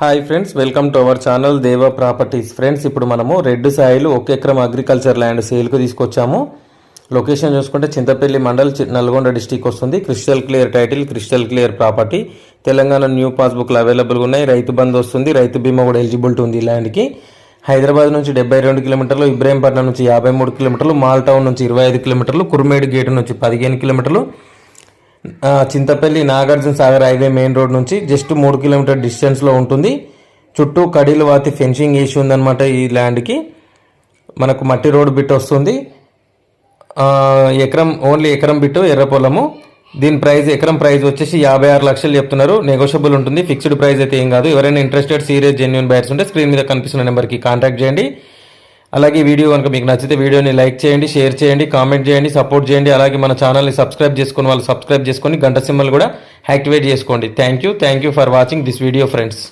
Hi friends welcome to our channel Deva properties friends ఇప్పుడు మనము red Sailu ఒక ఎకరం అగ్రికల్చర్ ల్యాండ్ సేల్కు తీసుకొచ్చాము. లొకేషన్ చూసుకుంటే చింతపల్లి మండల్ నల్గొండ డిస్టిక్ వస్తుంది. Crystal clear title crystal clear property Telangana new పాస్బుక్లు అవైలబుల్గా ఉన్నాయి. రైతు బంద్ వస్తుంది. రైతు బీమా కూడా ఎలిజిబిలిటీ ఉంది ల్యాండ్కి హైదరాబాద్ నుంచి డెబ్బై రెండు కిలోమీటర్లు ఇబ్రాహీంపట్నం నుంచి యాభై మూడు కిలోమీటర్లు మాల్ టౌన్ నుంచి ఇరవై ఐదు కిలోమీటర్లు కుర్మేడు గేటు నుంచి పదిహేను కిలోమీటర్లు Chintapalli Nagarjuna Sagar highway main road నుంచి జస్ట్ మూడు కిలోమీటర్ డిస్టెన్స్లో ఉంటుంది. చుట్టూ కడీలు వాతి ఫెన్సింగ్ వేసి ఉందన్నమాట ఈ ల్యాండ్కి మనకు మట్టి రోడ్ బిట్ వస్తుంది. ఎకరం ఓన్లీ ఎకరం బిట్టు ఎర్ర పొలము. దీని ప్రైస్ ఎకరం ప్రైస్ వచ్చేసి యాభై ఆరు లక్షలు చెప్తున్నారు. నెగోషియబుల్ ఉంటుంది. ఫిక్స్డ్ ప్రైస్ అయితే ఏం కాదు. ఎవరైనా ఇంట్రెస్టెడ్ సీరియస్ జెన్యున్ బయర్స్ ఉంటే స్క్రీన్ మీద కనిపిస్తున్న నెంబర్కి కాంటాక్ట్ చేయండి. అలాగే వీడియో కనుక మీకు నచ్చితే వీడియోని లైక్ చేయండి షేర్ చేయండి కామెంట్ చేయండి సపోర్ట్ చేయండి. అలాగే మన ఛానల్ని సబ్స్క్రైబ్ చేసుకుని వాళ్ళు సబ్స్క్రైబ్ చేసుకొని గంట సింబల్ కూడా యాక్టివేట్ చేసుకోండి. Thank you thank you for watching this video friends